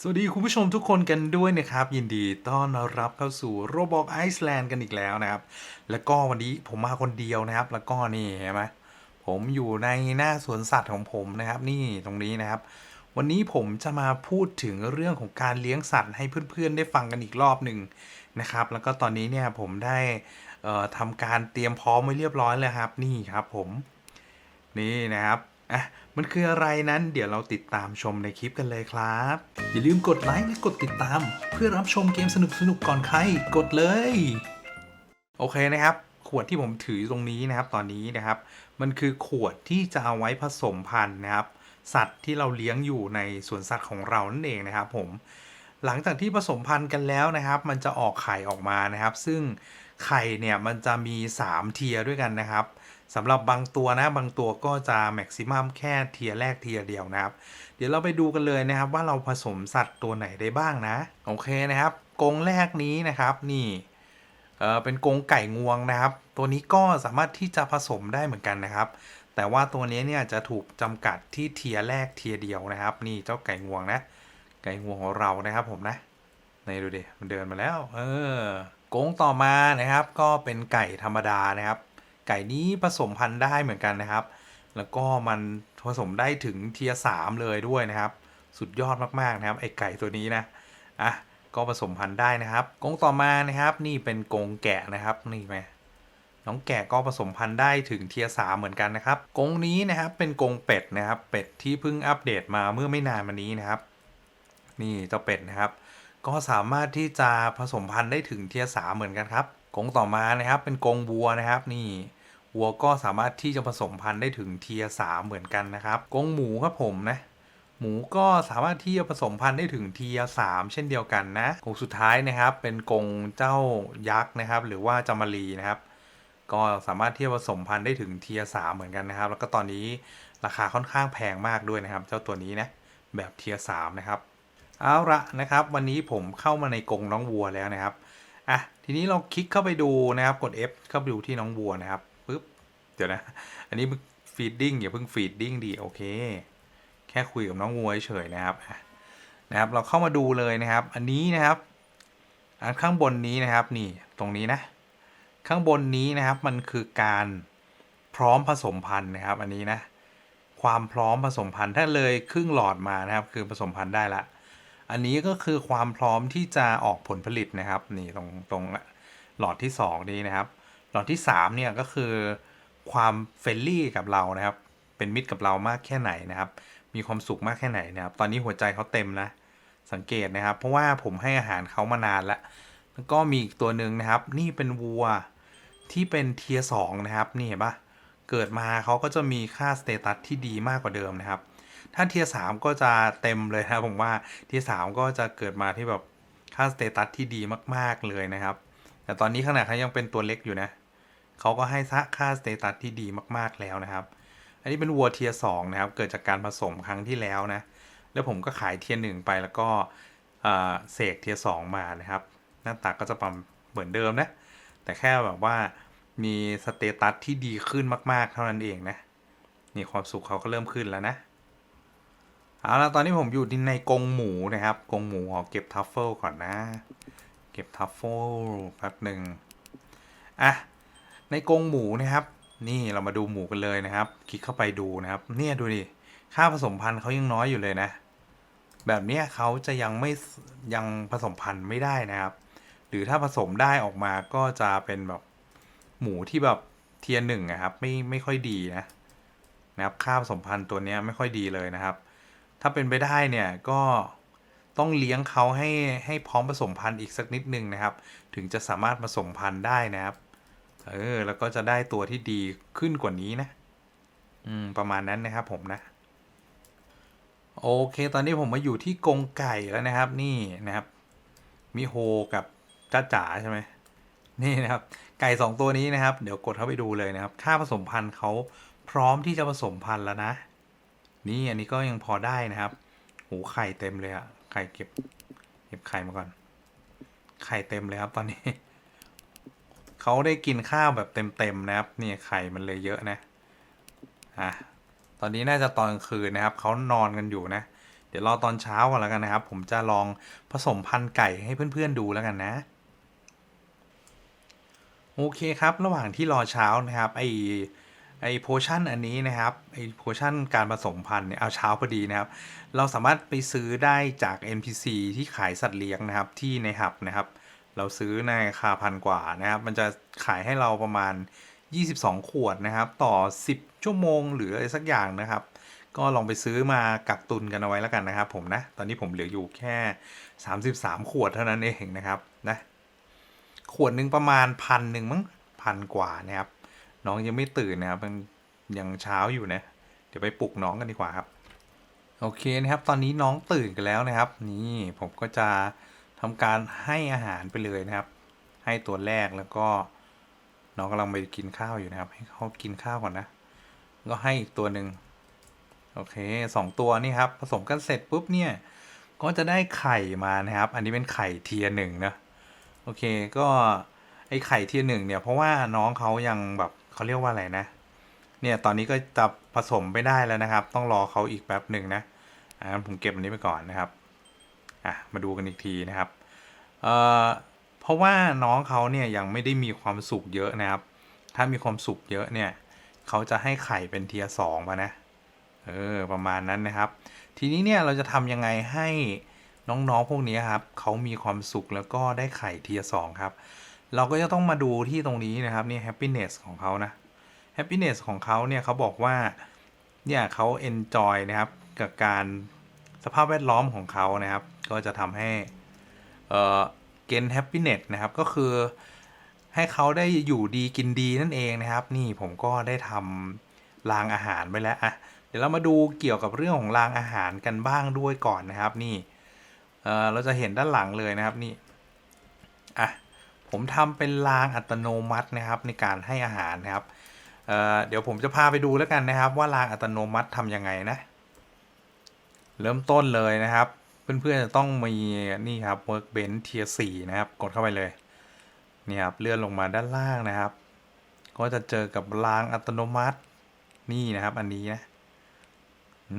สวัสดีคุณผู้ชมทุกคนกันด้วยนะครับ ยินดีต้อนรับเข้าสู่โรบอกไอซ์แลนด์กันอีกแล้วนะครับ แล้วก็วันนี้ผมมาคนเดียวนะครับ แล้วก็นี่เห็นไหมผมอยู่ในหน้าสวนสัตว์ของผมนะครับ นี่ตรงนี้นะครับ วันนี้ผมจะมาพูดถึงเรื่องของการเลี้ยงสัตว์ให้เพื่อนๆ ได้ฟังกันอีกรอบหนึ่งนะครับ แล้วก็ตอนนี้เนี่ยผมได้ทำการเตรียมพร้อมไว้เรียบร้อยแล้วครับ นี่ครับ ผม นี่นะครับ อะมันคืออะไรนั้นเดี๋ยวเราติดตามชมในคลิปกันเลยครับ อย่าลืมกดไลค์และกดติดตาม เพื่อรับชมเกมสนุกๆก่อนใครกดเลย โอเคนะครับ ขวดที่ผมถือตรงนี้นะครับตอนนี้นะครับ มันคือขวดที่จะเอาไว้ผสมพันธุ์นะครับ สัตว์ที่เราเลี้ยงอยู่ในสวนสัตว์ของเรานั่นเองนะครับ ผม หลังจากที่ผสมพันธุ์กันแล้วนะครับ มันจะออกไข่ออกมานะครับ ซึ่งไข่เนี่ยมันจะมี 3 เทียด้วยกันนะครับ สำหรับบางตัวนะบางตัวก็จะแม็กซิมัมแค่เทียร์แรกเทียร์เดียวนะครับ เดี๋ยวเราไปดูกันเลยนะครับว่าเราผสมสัตว์ตัวไหนได้บ้างนะ โอเคนะครับกงแรกนี้นะครับนี่เออเป็นกงไก่งวงนะครับ ตัวนี้ก็สามารถที่จะผสมได้เหมือนกันนะครับ แต่ว่าตัวนี้เนี่ยจะถูกจำกัดที่เทียร์แรกเทียร์เดียวนะครับ นี่เจ้าไก่งวงนะ ไก่งวงของเรานะครับผมนะในดูดิมันเดินมาแล้ว เออกงต่อมานะครับ ก็เป็นไก่ธรรมดานะครับ ไก่นี้ผสมพันธุ์ได้เหมือนกันนะครับ แล้วก็มันผสมได้ถึงเทียสามเลยด้วยนะครับ สุดยอดมากๆนะครับ ไอไก่ตัวนี้นะอะก็ผสมพันธุ์ได้นะครับกงต่อมานะครับ นี่เป็นกงแกะนะครับนี่ไหมน้องแกะก็ผสมพันธุ์ได้ถึงเทียสามเหมือนกันนะครับกงนี้นะครับเป็นกงเป็ดนะครับ เป็ดที่เพิ่งอัปเดตมาเมื่อไม่นานมานี้นะครับ นี่เจ้าเป็ดนะครับ ก็สามารถที่จะผสมพันธุ์ได้ถึงเทียสามเหมือนกันครับกงต่อมานะครับเป็นกงวัวนะครับ นี่ วัวก็สามารถที่จะผสมพันธุ์ได้ถึงเทียสามเหมือนกันนะครับกงหมูครับผมนะหมูก็สามารถที่จะผสมพันธุ์ได้ถึงเทียสามเช่นเดียวกันนะกงสุดท้ายนะครับ เป็นกงเจ้ายักษ์นะครับ หรือว่าจามารีนะครับ ก็สามารถที่จะผสมพันธุ์ได้ถึงเทียสามเหมือนกันนะครับ แล้วก็ตอนนี้ราคาค่อนข้างแพงมากด้วยนะครับ เจ้าตัวนี้นะแบบเทียสามนะครับเอาละนะครับ วันนี้ผมเข้ามาในกงน้องวัวแล้วนะครับอะทีนี้เราคลิกเข้าไปดูนะครับกด F เข้าไปดูที่น้องวัวนะครับ เดี๋ยวนะ อันนี้ฟีดดิ้งอย่าเพิ่งฟีดดิ้งดีโอเค แค่คุยกับน้องวัวเฉยๆนะครับนะครับ เราเข้ามาดูเลยนะครับ อันนี้นะครับ อันข้างบนนี้นะครับนี่ตรงนี้นะ ข้างบนนี้นะครับมันคือการพร้อมผสมพันธุ์นะครับ อันนี้นะ ความพร้อมผสมพันธุ์ถ้าเลยครึ่งหลอดมานะครับ คือผสมพันธุ์ได้ละ อันนี้ก็คือความพร้อมที่จะออกผลผลิตนะครับ นี่ตรงตรงหลอดที่ 2 นี้นะครับ หลอดที่3เนี่ยก็คือ ความเฟรนลี่กับเรานะครับ เป็นมิตรกับเรามากแค่ไหนนะครับ มีความสุขมากแค่ไหนนะครับ ตอนนี้หัวใจเขาเต็มนะ สังเกตนะครับ เพราะว่าผมให้อาหารเขามานานแล้วแล้วก็มีอีกตัวหนึ่งนะครับ นี่เป็นวัวที่เป็นเทียสองนะครับนี่เห็นปะเกิดมาเขาก็จะมีค่าสเตตัสที่ดีมากกว่าเดิมนะครับ ถ้าเทียสามก็จะเต็มเลยนะผมว่าเทียสามก็จะเกิดมาที่แบบค่าสเตตัสที่ดีมาก ๆเลยนะครับ แต่ตอนนี้ขนาดเขายังเป็นตัวเล็กอยู่นะ เขาก็ให้ค่าสเตตัสที่ดีมากๆแล้วนะครับ อันนี้เป็นวัวเทียสองนะครับ เกิดจากการผสมครั้งที่แล้วนะ แล้วผมก็ขายเทียหนึ่งไปแล้วก็เสกเทียสองมานะครับ หน้าตาก็จะประมาณเหมือนเดิมนะ แต่แค่แบบว่ามีสเตตัสที่ดีขึ้นมาก ๆ เท่านั้นเองนะ นี่ความสุขเขาก็เริ่มขึ้นแล้วนะ เอาละตอนนี้ผมอยู่ในกรงหมูนะครับ กรงหมูขอเก็บทัฟเฟิลก่อนนะ เก็บทัฟเฟิลแป๊บหนึ่งอะ ในกรงหมูนะครับ นี่เรามาดูหมูกันเลยนะครับ คลิกเข้าไปดูนะครับ เนี่ยดูดิค่าผสมพันธุ์เขายังน้อยอยู่เลยนะ แบบเนี้ยเขาจะยังไม่ยังผสมพันธุ์ไม่ได้นะครับ หรือถ้าผสมได้ออกมาก็จะเป็นแบบหมูที่แบบเทียร์หนึ่งนะครับ ไม่ไม่ค่อยดีนะนะครับค่าผสมพันธุ์ตัวนี้ไม่ค่อยดีเลยนะครับ ถ้าเป็นไปได้เนี่ยก็ต้องเลี้ยงเขาให้ให้พร้อมผสมพันธุ์อีกสักนิดนึงนะครับ ถึงจะสามารถผสมพันธุ์ได้นะครับ เออ แล้วก็จะได้ตัวที่ดีขึ้นกว่านี้นะ อืม ประมาณนั้นนะครับผมนะ โอเค ตอนนี้ผมมาอยู่ที่กรงไก่แล้วนะครับ นี่นะครับ มิโฮกับจ้าจ๋าใช่ไหมนี่นะครับ ไก่สองตัวนี้นะครับ เดี๋ยวกดเข้าไปดูเลยนะครับ ค่าผสมพันธุ์เขาพร้อมที่จะผสมพันธุ์แล้วนะ นี่อันนี้ก็ยังพอได้นะครับ หูไข่เต็มเลยอะไข่เก็บ เก็บไข่มาก่อน ไข่เต็มเลยครับตอนนี้ เขาได้กินข้าวแบบเต็มๆนะครับ นี่ไข่มันเลยเยอะนะอะตอนนี้น่าจะตอนกลางคืนนะครับเขานอนกันอยู่นะ เดี๋ยวรอตอนเช้าก่อนแล้วกันนะครับ ผมจะลองผสมพันธุ์ไก่ให้เพื่อนๆดูแล้วกันนะ โอเคครับ ระหว่างที่รอเช้านะครับ ไอไอโพชั่นอันนี้นะครับไอโพชั่นการผสมพันธุ์เนี่ยเอาเช้าพอดีนะครับ เราสามารถไปซื้อได้จาก NPC ที่ขายสัตว์เลี้ยงนะครับที่ในหับนะครับ เราซื้อในราคาพันกว่านะครับ มันจะขายให้เราประมาณ 22 ขวดนะครับ ต่อ 10 ชั่วโมงหรืออะไรสักอย่างนะครับ ก็ลองไปซื้อมากักตุนกันเอาไว้แล้วกันนะครับ ผมนะ ตอนนี้ผมเหลืออยู่แค่ 33 ขวดเท่านั้นเองนะครับนะขวดหนึ่งประมาณพันหนึ่งมั้งพันกว่านะครับ น้องยังไม่ตื่นนะครับมันยังเช้าอยู่นะเดี๋ยวไปปลุกน้องกันดีกว่าครับ โอเคนะครับ ตอนนี้น้องตื่นกันแล้วนะครับ นี่ผมก็จะ ทำการให้อาหารไปเลยนะครับ ให้ตัวแรกแล้วก็น้องกำลังไปกินข้าวอยู่นะครับ ให้เขากินข้าวก่อนนะ ก็ให้อีกตัวหนึ่งโอเคสองตัวนี่ครับผสมกันเสร็จปุ๊บเนี่ยก็จะได้ไข่มานะครับ อันนี้เป็นไข่เทียร์หนึ่งนะโอเคก็ไอไข่เทียร์หนึ่งเนี่ยเพราะว่าน้องเขายังแบบเขาเรียกว่าอะไรนะ เนี่ยตอนนี้ก็จะผสมไม่ได้แล้วนะครับ ต้องรอเขาอีกแป๊บหนึ่งนะอ่าผมเก็บอันนี้ไปก่อนนะครับ อะมาดูกันอีกทีนะครับเอ่อเพราะว่าน้องเขาเนี่ยยังไม่ได้มีความสุขเยอะนะครับ ถ้ามีความสุขเยอะเนี่ยเขาจะให้ไข่เป็นเทียสองมานะเออประมาณนั้นนะครับ ทีนี้เนี่ยเราจะทำยังไงให้น้องๆพวกนี้ครับเขามีความสุขแล้วก็ได้ไข่เทียสองครับ เราก็จะต้องมาดูที่ตรงนี้นะครับนี่ happiness ของเขานะ happiness ของเขาเนี่ยเขาบอกว่าเนี่ยเขา enjoy นะครับกับการ สภาพแวดล้อมของเขานะครับ ก็จะทำให้เอ่อเกณฑ์ happiness นะครับ ก็คือให้เขาได้อยู่ดีกินดีนั่นเองนะครับ นี่ผมก็ได้ทำรางอาหารไว้แล้วอะเดี๋ยวเรามาดูเกี่ยวกับเรื่องของรางอาหารกันบ้างด้วยก่อนนะครับ นี่เออเราจะเห็นด้านหลังเลยนะครับนี่อะผมทำเป็นรางอัตโนมัตินะครับ ในการให้อาหารนะครับเเดี๋ยวผมจะพาไปดูแล้วกันนะครับ ว่ารางอัตโนมัติทำยังไงนะ เริ่มต้นเลยนะครับ เพื่อนๆจะต้องมีนี่ครับ workbench tier 4นะครับ กดเข้าไปเลยนี่ครับเลื่อนลงมาด้านล่างนะครับ ก็จะเจอกับรางอัตโนมัตินี่นะครับ อันนี้นะ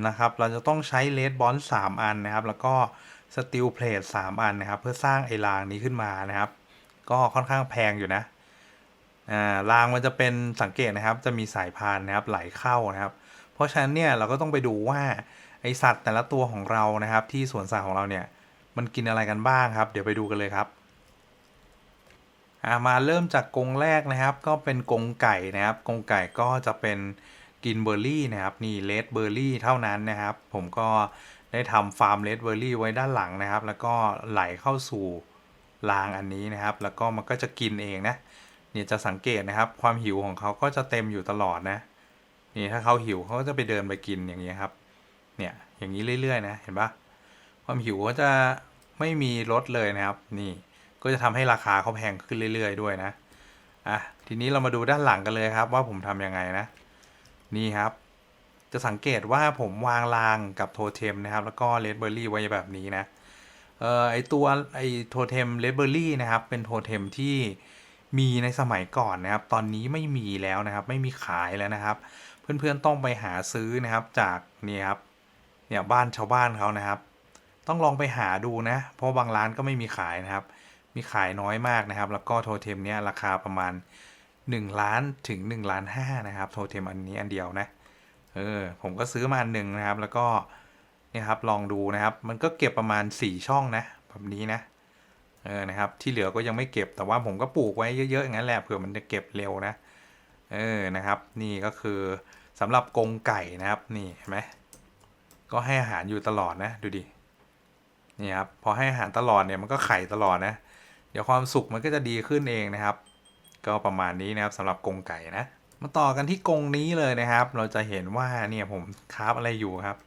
นะครับ เราจะต้องใช้เลดบอลสามอันนะครับ แล้วก็สตีลเพลทสามอันนะครับ เพื่อสร้างไอ้รางนี้ขึ้นมานะครับ ก็ค่อนข้างแพงอยู่นะอ่ารางมันจะเป็นสังเกตนะครับ จะมีสายพานนะครับไหลเข้านะครับ เพราะฉะนั้นเนี่ยเราก็ต้องไปดูว่า ไอสัตว์แต่ละตัวของเรานะครับ ที่สวนสัตว์ของเราเนี่ย มันกินอะไรกันบ้างครับ เดี๋ยวไปดูกันเลยครับามาเริ่มจากกรงแรกนะครับ ก็เป็นกรงไก่นะครับกรงไก่ก็จะเป็นกินเบอร์รี่นะครับนี่เลดเบอร์รี่เท่านั้นนะครับ ผมก็ได้ทำฟาร์มเลดเบอร์รี่ไว้ด้านหลังนะครับ แล้วก็ไหลเข้าสู่รางอันนี้นะครับ แล้วก็มันก็จะกินเองนะเนี่ยจะสังเกตนะครับ ความหิวของเขาก็จะเต็มอยู่ตลอดนะนี่ถ้าเขาหิวเขาก็จะไปเดินไปกินอย่างนี้ครับ เนี่ยอย่างนี้เรื่อยๆนะเห็นปะความหิวก็จะไม่มีลดเลยนะครับ นี่ก็จะทำให้ราคาเขาแพงขึ้นเรื่อยๆ ด้วยนะอะทีนี้เรามาดูด้านหลังกันเลยครับ ว่าผมทำยังไงนะ นี่ครับ จะสังเกตว่าผมวางรางกับโทเทมนะครับ แล้วก็เลดเบอร์รี่ไว้แบบนี้นะเอ่อไอตัวไอโทเทมเลดเบอร์รี่นะครับ เป็นโทเทมที่มีในสมัยก่อนนะครับ ตอนนี้ไม่มีแล้วนะครับ ไม่มีขายแล้วนะครับ เพื่อนๆต้องไปหาซื้อนะครับจากนี่ครับ เนี่ยบ้านชาวบ้านเขานะครับ ต้องลองไปหาดูนะ เพราะบางร้านก็ไม่มีขายนะครับ มีขายน้อยมากนะครับ แล้วก็โทเทมเนี่ยราคาประมาณ 1 ล้านถึง1ล้านห้านะครับ โทเทมอันนี้อันเดียวนะ เออ ผมก็ซื้อมาอันหนึ่งนะครับ แล้วก็เนี่ยครับลองดูนะครับ มันก็เก็บประมาณ 4 ช่องนะ แบบนี้นะ เออ นะครับ ที่เหลือก็ยังไม่เก็บ แต่ว่าผมก็ปลูกไว้เยอะๆอย่างนั้นแหละเผื่อมันจะเก็บเร็วนะ เออ นะครับ นี่ก็คือสำหรับกรงไก่นะครับ นี่เห็นไหม ก็ให้อาหารอยู่ตลอดนะดูดินี่ครับพอให้อาหารตลอดเนี่ยมันก็ไข่ตลอดนะ เดี๋ยวความสุขมันก็จะดีขึ้นเองนะครับ ก็ประมาณนี้นะครับสำหรับกรงไก่นะมาต่อกันที่กรงนี้เลยนะครับ เราจะเห็นว่าเนี่ยผมคราฟอะไรอยู่ครับ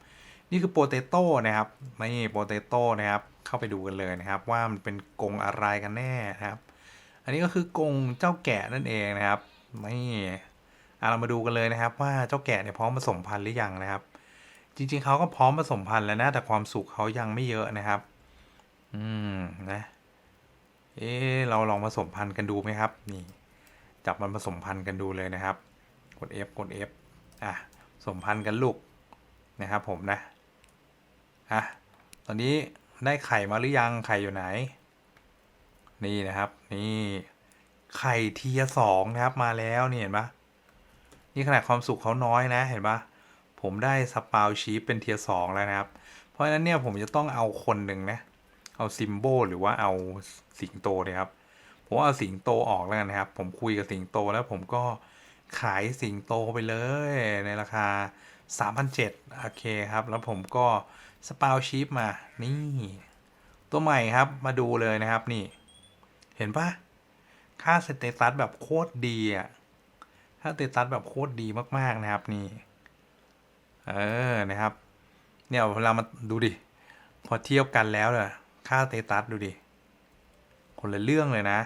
นี่คือโปเตโต้นะครับนี่โปเตโต้นะครับเข้าไปดูกันเลยนะครับ ว่ามันเป็นกรงอะไรกันแน่นะครับ อันนี้ก็คือกรงเจ้าแกะนั่นเองนะครับนี่อะเรามาดูกันเลยนะครับ ว่าเจ้าแกะเนี่ยพร้อมผสมพันธุ์หรือยังนะครับ จริงๆเขาก็พร้อมผสมพันธุ์แล้วนะ แต่ความสุขเขายังไม่เยอะนะครับ อืมนะ เอ๊เราลองผสมพันธุ์กันดูไหมครับ นี่ จับมันผสมพันธุ์กันดูเลยนะครับ กด F กด F อะผสมพันธุ์กันลูกนะครับ ผมนะ อะ ตอนนี้ได้ไข่มาหรือยัง ไข่อยู่ไหน นี่นะครับ นี่ ไข่เทียสองนะครับ มาแล้วนี่เห็นปะนี่ขนาดความสุขเขาน้อยนะ เห็นปะ ผมได้สปาวชีฟเป็นเทียสองแล้วนะครับ เพราะฉะนั้นเนี่ยผมจะต้องเอาคนหนึ่งนะ เอาซิมโบหรือว่าเอาสิงโตนี่ยครับ ผมเอาสิงโตออกแล้วกันนะครับ ผมคุยกับสิงโตแล้วผมก็ขายสิงโตไปเลยในราคา3,700โอเคครับ แล้วผมก็สปาวชีฟมา นี่ ตัวใหม่ครับมาดูเลยนะครับนี่ เห็นปะค่าสเตตัสแบบโคตรดีอะค่าสเตตัสแบบโคตรดีมากๆนะครับนี่ เออนะครับ เนี่ยเวลามาดูดิ พอเทียบกันแล้วเนี่ยค่าสเตตัสดูดิ คนละเรื่องเลยนะ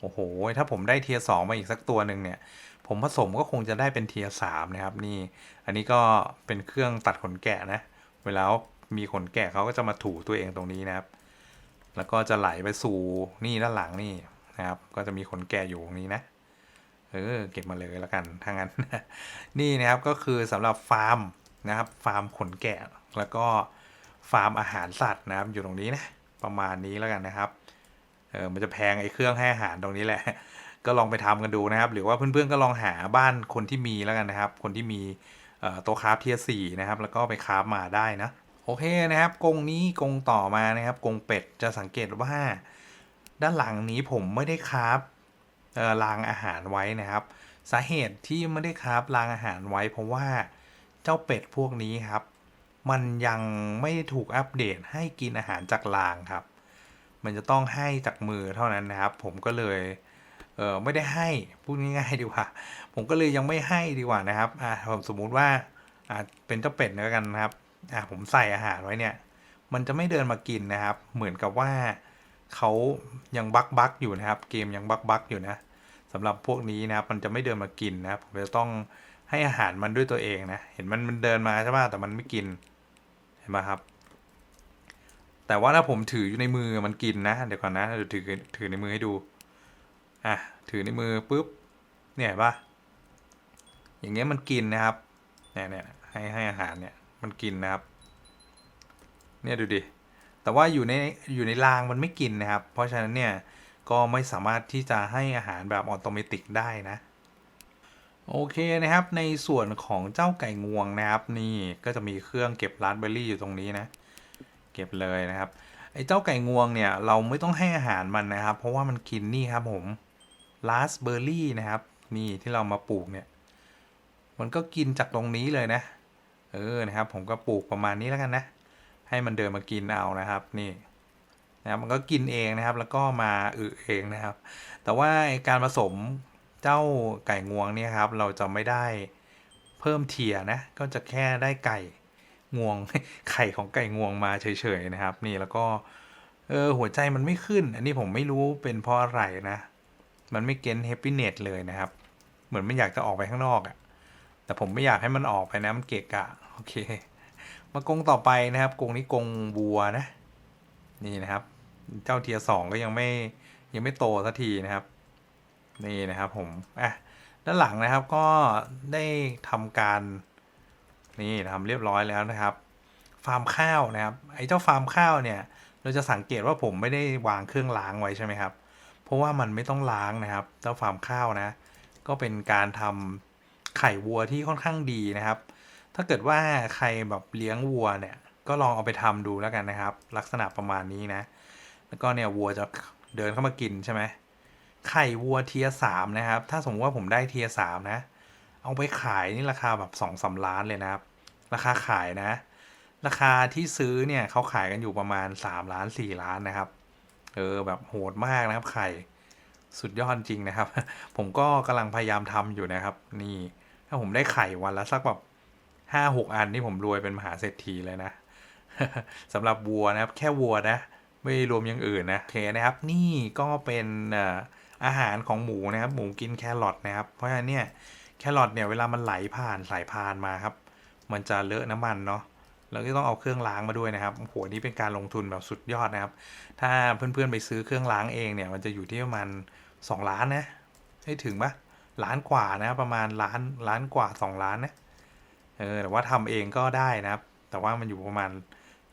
โอ้โห ถ้าผมได้เทียสองมาอีกสักตัวหนึ่งเนี่ย ผมผสมก็คงจะได้เป็นเทียสามนะครับ นี่ อันนี้ก็เป็นเครื่องตัดขนแกะนะ เวลามีขนแกะเขาก็จะมาถูตัวเองตรงนี้นะครับ แล้วก็จะไหลไปสู่นี่ด้านหลังนี่นะครับ ก็จะมีขนแกะอยู่ตรงนี้นะ เออเก็บมาเลยแล้วกันถ้างั้น นี่นะครับก็คือสำหรับฟาร์มนะครับ ฟาร์มขนแกะ แล้วก็ฟาร์มอาหารสัตว์นะครับ อยู่ตรงนี้นะประมาณนี้แล้วกันนะครับเออมันจะแพงไอ้เครื่องให้อาหารตรงนี้แหละ ก็ลองไปทำกันดูนะครับ หรือว่าเพื่อนๆก็ลองหาบ้านคนที่มีแล้วกันนะครับ คนที่มีต๊ะคราฟเทียสี่นะครับ แล้วก็ไปคราฟมาได้นะโอเคนะครับกรงนี้กรงต่อมานะครับกรงเป็ดจะสังเกตว่า ด้านหลังนี้ผมไม่ได้คราฟ รางอาหารไว้นะครับ สาเหตุที่ไม่ได้คราฟรางอาหารไว้ เพราะว่าเจ้าเป็ดพวกนี้ครับ มันยังไม่ถูกอัปเดตให้กินอาหารจากรางครับ มันจะต้องให้จากมือเท่านั้นนะครับ ผมก็เลยเออไม่ได้ให้พูดง่ายๆดีกว่า ผมก็เลยยังไม่ให้ดีกว่านะครับอ่าผมสมมุติว่าอ่าเป็นเจ้าเป็ดแล้วกันนะครับอ่าผมใส่อาหารไว้เนี่ย มันจะไม่เดินมากินนะครับ เหมือนกับว่า เขายังบักบักอยู่นะครับ เกมยังบักบักอยู่นะสำหรับพวกนี้นะครับมันจะไม่เดินมากินนะครับผมจะต้องให้อาหารมันด้วยตัวเองนะ เห็นมันมันเดินมาใช่ป่ะแต่มันไม่กินเห็นไหมครับ แต่ว่าถ้าผมถืออยู่ในมือมันกินนะ เดี๋ยวก่อนนะเดี๋ยวถือถือในมือให้ดูอะถือในมือปุ๊บเนี่ยเห็นปะอย่างเงี้ยมันกินนะครับเนี่ยเนี่ยให้ให้อาหารเนี่ยมันกินนะครับ เนี่ยดูดิ แต่ว่าอยู่ในอยู่ในรางมันไม่กินนะครับ เพราะฉะนั้นเนี่ยก็ไม่สามารถที่จะให้อาหารแบบออโตเมติกได้นะ โอเคนะครับในส่วนของเจ้าไก่งวงนะครับ นี่ก็จะมีเครื่องเก็บราสเบอร์รี่อยู่ตรงนี้นะ เก็บเลยนะครับไอ้เจ้าไก่งวงเนี่ยเราไม่ต้องให้อาหารมันนะครับ เพราะว่ามันกินนี่ครับผมราสเบอร์รี่นะครับ นี่ที่เรามาปลูกเนี่ย มันก็กินจากตรงนี้เลยนะ เออนะครับ ผมก็ปลูกประมาณนี้แล้วกันนะ ให้มันเดินมากินเอานะครับนี่นะครับมันก็กินเองนะครับ แล้วก็มาอึเองนะครับ แต่ว่าการผสมเจ้าไก่งวงเนี่ยครับ เราจะไม่ได้เพิ่มเทียนะ ก็จะแค่ได้ไก่งวงไข่ของไก่งวงมาเฉยๆนะครับ นี่แล้วก็เออหัวใจมันไม่ขึ้น อันนี้ผมไม่รู้เป็นเพราะอะไรนะ มันไม่เก็นแฮปปี้เน็ตเลยนะครับ เหมือนไม่อยากจะออกไปข้างนอกอะ่ะแต่ผมไม่อยากให้มันออกไปนะมันเกะกะโอเค มากรงต่อไปนะครับกรงนี้กรงบัวนะ นี่นะครับ เจ้าเทียสองก็ยังไม่ยังไม่โตสักทีนะครับ นี่นะครับผมอะด้านหลังนะครับก็ได้ทำการนี่ทำเรียบร้อยแล้วนะครับ ฟาร์มข้าวนะครับไอ้เจ้าฟาร์มข้าวเนี่ย เราจะสังเกตว่าผมไม่ได้วางเครื่องล้างไว้ใช่ไหมครับ เพราะว่ามันไม่ต้องล้างนะครับ เจ้าฟาร์มข้าวนะ ก็เป็นการทำไข่วัวที่ค่อนข้างดีนะครับ ถ้าเกิดว่าใครแบบเลี้ยงวัวเนี่ย ก็ลองเอาไปทำดูแล้วกันนะครับ ลักษณะประมาณนี้นะ แล้วก็เนี่ยวัวจะเดินเข้ามากินใช่ไหมไข่วัวเทียสามนะครับ ถ้าสมมติว่าผมได้เทียสามนะ เอาไปขายนี่ราคาแบบสองสาล้านเลยนะครับ ราคาขายนะ ราคาที่ซื้อเนี่ยเขาขายกันอยู่ประมาณ3ล้าน4ล้านนะครับ เออแบบโหดมากนะครับไข่สุดยอดจริงนะครับ ผมก็กำลังพยายามทำอยู่นะครับ นี่ ถ้าผมได้ไข่วันละสักแบบ ห้าหกอันนี่ผมรวยเป็นมหาเศรษฐีเลยนะสำหรับวัวนะครับ แค่วัวนะ ไม่รวมอย่างอื่นนะโอเคนะครับ นี่ก็เป็นอาหารของหมูนะครับ หมูกินแครอทนะครับ เพราะฉะนั้นเนี่ยแครอทเนี่ยเวลามันไหลผ่านสายพานมาครับ มันจะเลอะน้ำมันเนาะแล้วก็ต้องเอาเครื่องล้างมาด้วยนะครับโอ้โหนี่เป็นการลงทุนแบบสุดยอดนะครับ ถ้าเพื่อนๆไปซื้อเครื่องล้างเองเนี่ย มันจะอยู่ที่ประมาณ 2 ล้านนะให้ถึงปะล้านกว่านะประมาณล้านล้านกว่า 2 ล้านนะ เออแต่ว่าทำเองก็ได้นะครับ แต่ว่ามันอยู่ประมาณ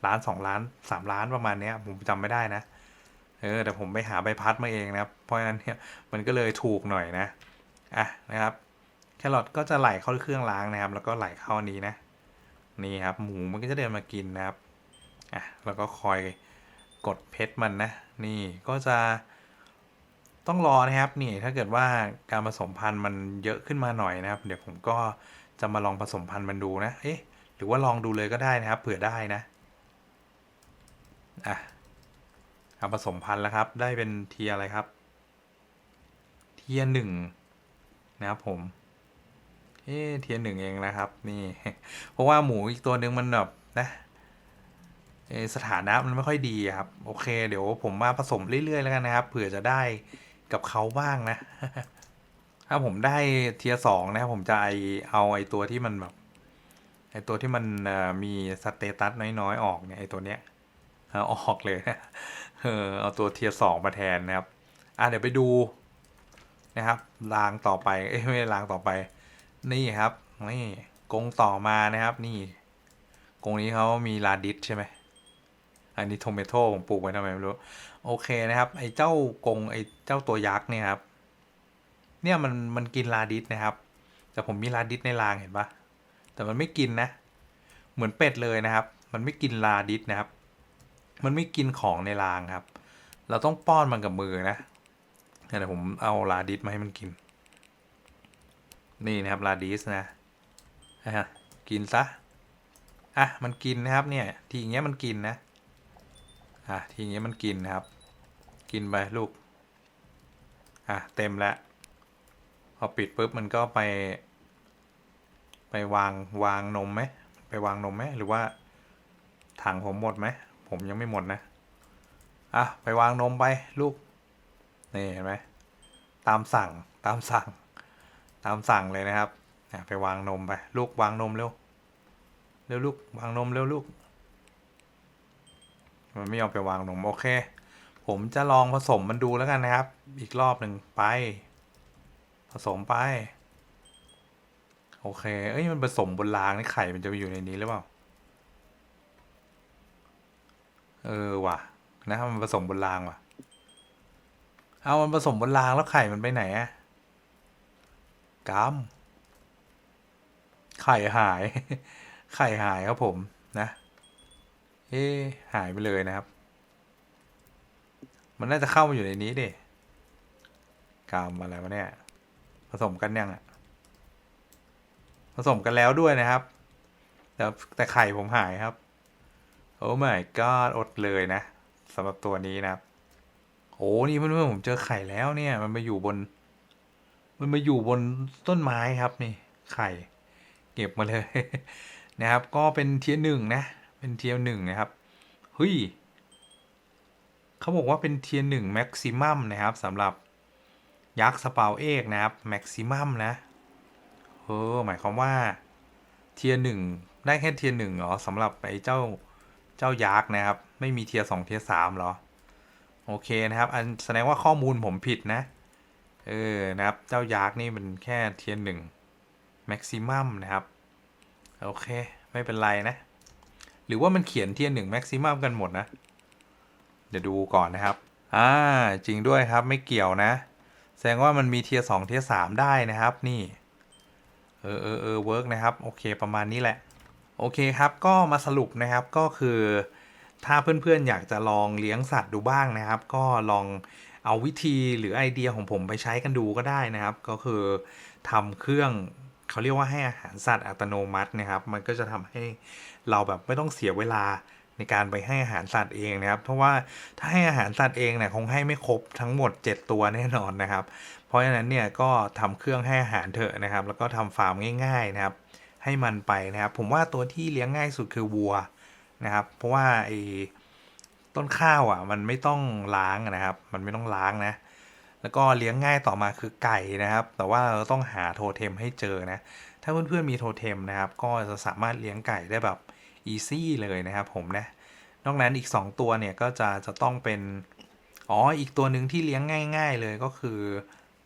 ล้านสองล้านสามล้านประมาณเนี้ย ผมจำไม่ได้นะ เออแต่ผมไปหาใบพัดมาเองนะครับ เพราะฉะนั้นเนี่ยมันก็เลยถูกหน่อยนะอะนะครับแครอทก็จะไหลเข้าเครื่องล้างนะครับ แล้วก็ไหลเข้าอันนี้นะ นี่ครับ หมูมันก็จะเดินมากินนะครับอะแล้วก็คอยกดเพชรมันนะ นี่ก็จะต้องรอนะครับ นี่ถ้าเกิดว่าการผสมพันธุ์มันเยอะขึ้นมาหน่อยนะครับ เดี๋ยวผมก็ จะมาลองผสมพันธุ์มันดูนะ เอ๊ะ หรือว่าลองดูเลยก็ได้นะครับ เผื่อได้นะ อะเอาผสมพันธุ์แล้วครับ ได้เป็นเทียอะไรครับ เทียหนึ่งนะครับผม เอ๊ะเทียหนึ่งเองนะครับ นี่ เพราะว่าหมูอีกตัวหนึ่งมันแบบนะเอ่อสถานะมันไม่ค่อยดีครับ โอเค เดี๋ยวผมมาผสมเรื่อยๆแล้วกันนะครับ เผื่อจะได้กับเขาบ้างนะ ถ้าผมได้เทียสองนะครับผมจะไอเอาไอตัวที่มันแบบไอตัวที่มันมีสเตตัสน้อยๆ ออกเนี่ยไอตัวเนี้ยเอาออกเลยนะเออเอาตัวเทียสองมาแทนนะครับ อะเดี๋ยวไปดูนะครับรางต่อไป เอ้ยไม่รางต่อไป นี่ครับนี่กงต่อมานะครับ นี่กงนี้เขามีลาดิสใช่ไหมอันนี้โทเมโต้ผมปลูกไว้ทำไมไม่รู้ โอเคนะครับ ไอ้เจ้ากงไอ้เจ้าตัวยักษ์เนี่ยครับ เนี่ยมันมันกินลาดิสนะครับ แต่ผมมีลาดิสในรางเห็นปะแต่มันไม่กินนะ เหมือนเป็ดเลยนะครับ มันไม่กินลาดิสนะครับ มันไม่กินของในรางครับ เราต้องป้อนมันกับมือนะเดี๋ยวผมเอาลาดิสมาให้มันกิน นี่นะครับลาดิสนะอะกินซะอะมันกินนะครับเนี่ย ทีอย่างเงี้ยมันกินนะอะทีอย่างเงี้ยมันกินนะครับ กินไปลูกอะเต็มแล้ว พอปิดปุ๊บมันก็ไป ไปวางวางนมไหมไปวางนมไหมหรือว่าถังผมหมดไหมผมยังไม่หมดนะอะไปวางนมไปลูกนี่เห็นไหมตามสั่งตามสั่ง ตามสั่งเลยนะครับอะไปวางนมไป ลูกวางนมเร็วเร็วลูกวางนมเร็วลูก มันไม่ยอมไปวางนมโอเค ผมจะลองผสมมันดูแล้วกันนะครับ อีกรอบหนึ่งไป ผสมไป โอเค เอ้ยมันผสมบนรางนี่ไข่มันจะไปอยู่ในนี้หรือเปล่า เออว่ะ นะมันผสมบนรางว่ะ เอามันผสมบนรางแล้วไข่มันไปไหนอะกำไข่หาย ไข่หายครับผมนะ เอ๊หายไปเลยนะครับ มันน่าจะเข้ามาอยู่ในนี้ดิกามอะไรวะเนี่ย ผสมกันยังอะผสมกันแล้วด้วยนะครับ แต่แต่ไข่ผมหายครับ โอ้ my god อดเลยนะสำหรับตัวนี้นะครับโอ้นี่เพื่อนๆผมเจอไข่แล้วเนี่ย มันมาอยู่บน มันมาอยู่บนต้นไม้ครับนี่ ไข่ เก็บมาเลย นะครับ ก็เป็นเทียร์หนึ่งนะ เป็นเทียร์หนึ่งนะครับเฮ้ยเขาบอกว่าเป็นเทียร์หนึ่งแม็กซิมัมนะครับสำหรับ ยักษ์สเปาเอกนะครับแม็กซิมัมนะเออหมายความว่าเทียร์หนึ่งได้แค่เทียร์หนึ่งเหรอสำหรับไอ้เจ้าเจ้ายักษ์นะครับ ไม่มีเทียร์สองเทียร์สามเหรอ โอเคนะครับ อันแสดงว่าข้อมูลผมผิดนะ เออนะครับ เจ้ายักษ์นี่มันแค่เทียร์หนึ่งแม็กซิมัมนะครับ โอเค ไม่เป็นไรนะ หรือว่ามันเขียนเทียร์หนึ่งแม็กซิมัมกันหมดนะ เดี๋ยวดูก่อนนะครับ อ่า จริงด้วยครับไม่เกี่ยวนะ แสดงว่ามันมีเทียร์สองเทียร์สามได้นะครับ นี่ เออเออเออเวิร์กนะครับ โอเคประมาณนี้แหละ โอเคครับ ก็มาสรุปนะครับก็คือ ถ้าเพื่อนๆอยากจะลองเลี้ยงสัตว์ดูบ้างนะครับ ก็ลองเอาวิธีหรือไอเดียของผมไปใช้กันดูก็ได้นะครับ ก็คือทำเครื่องเขาเรียกว่าให้อาหารสัตว์อัตโนมัตินะครับ มันก็จะทำให้เราแบบไม่ต้องเสียเวลา ในการไปให้อาหารสัตว์เองนะครับ เพราะว่าถ้าให้อาหารสัตว์เองเนี่ยคงให้ไม่ครบทั้งหมด 7 ตัวแน่นอนนะครับ เพราะฉะนั้นเนี่ยก็ทำเครื่องให้อาหารเถอะนะครับ แล้วก็ทำฟาร์มง่ายๆนะครับ ให้มันไปนะครับ ผมว่าตัวที่เลี้ยงง่ายสุดคือวัวนะครับ เพราะว่าไอ้ต้นข้าวอะ มันไม่ต้องล้างนะครับ มันไม่ต้องล้างนะแล้วก็เลี้ยงง่ายต่อมาคือไก่นะครับ แต่ว่าเราต้องหาโทเทมให้เจอนะ ถ้าเพื่อนๆมีโทเทมนะครับ ก็จะสามารถเลี้ยงไก่ได้แบบ อีซี่เลยนะครับผมนะ นอกนั้นอีก 2 ตัวเนี่ยก็จะจะต้องเป็น อ๋อ อีกตัวหนึ่งที่เลี้ยงง่าย ๆ เลยก็คือ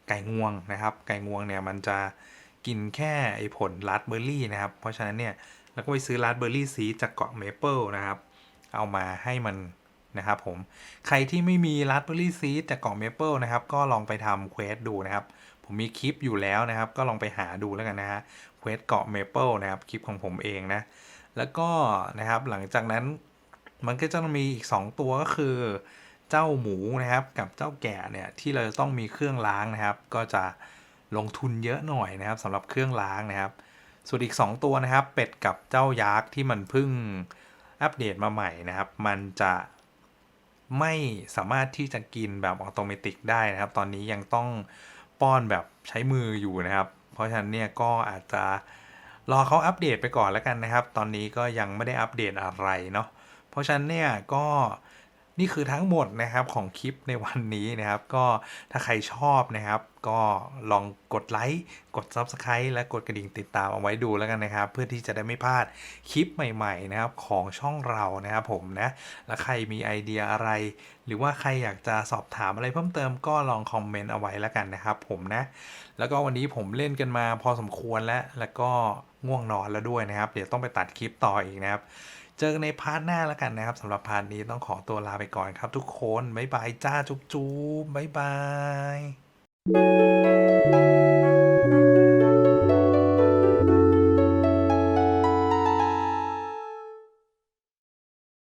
ไก่งวงนะครับ ไก่งวงเนี่ยมันจะกินแค่ไอผลราสเบอร์รี่นะครับ เพราะฉะนั้นเนี่ยเราก็ไปซื้อราสเบอร์รี่ซีดจากเกาะเมเปิลนะครับ เอามาให้มันนะครับผม ใครที่ไม่มี Raspberry Seed จากเกล่อง Maple นะครับ ก็ลองไปทำเควสดูนะครับ ผมมีคลิปอยู่แล้วนะครับ ก็ลองไปหาดูแล้วกันนะฮะ เควสเกาะ Maple นะครับ คลิปของผมเองนะ แล้วก็นะครับหลังจากนั้นมันก็จะมีอีก 2 ตัวก็คือ เจ้าหมูนะครับกับเจ้าแก่เนี่ยที่เราจะต้องมีเครื่องล้างนะครับ ก็จะลงทุนเยอะหน่อยนะครับสำหรับเครื่องล้างนะครับ ส่วนอีก 2 ตัวนะครับ เป็ดกับเจ้ายักษ์ที่มันเพิ่งอัปเดตมาใหม่นะครับ มันจะไม่สามารถที่จะกินแบบอัตโนมัติได้นะครับ ตอนนี้ยังต้องป้อนแบบใช้มืออยู่นะครับ เพราะฉะนั้นเนี่ยก็อาจจะ รอเขาอัปเดตไปก่อนแล้วกันนะครับ ตอนนี้ก็ยังไม่ได้อัปเดตอะไรเนาะเพราะฉะนั้นเนี่ยก็นี่คือทั้งหมดนะครับของคลิปในวันนี้นะครับ ก็ถ้าใครชอบนะครับ ก็ลองกดไลค์กด Subscribe และกดกระดิ่งติดตามเอาไว้ดูแล้วกันนะครับ เพื่อที่จะได้ไม่พลาดคลิปใหม่ ๆ นะครับของช่องเรานะครับผมนะ แล้วใครมีไอเดียอะไร หรือว่าใครอยากจะสอบถามอะไรเพิ่มเติมก็ลองคอมเมนต์เอาไว้แล้วกันนะครับผมนะ แล้วก็วันนี้ผมเล่นกันมาพอสมควรแล้ว แล้วก็ง่วงนอนแล้วด้วยนะครับ เดี๋ยวต้องไปตัดคลิปต่ออีกนะครับ เจอกันในพาร์ทหน้าแล้วกันนะครับสำหรับพาร์ทนี้ต้องขอตัวลาไปก่อนครับ ทุกคน บ๊ายบายจ้าจุ๊บจุ๊บบ๊ายบาย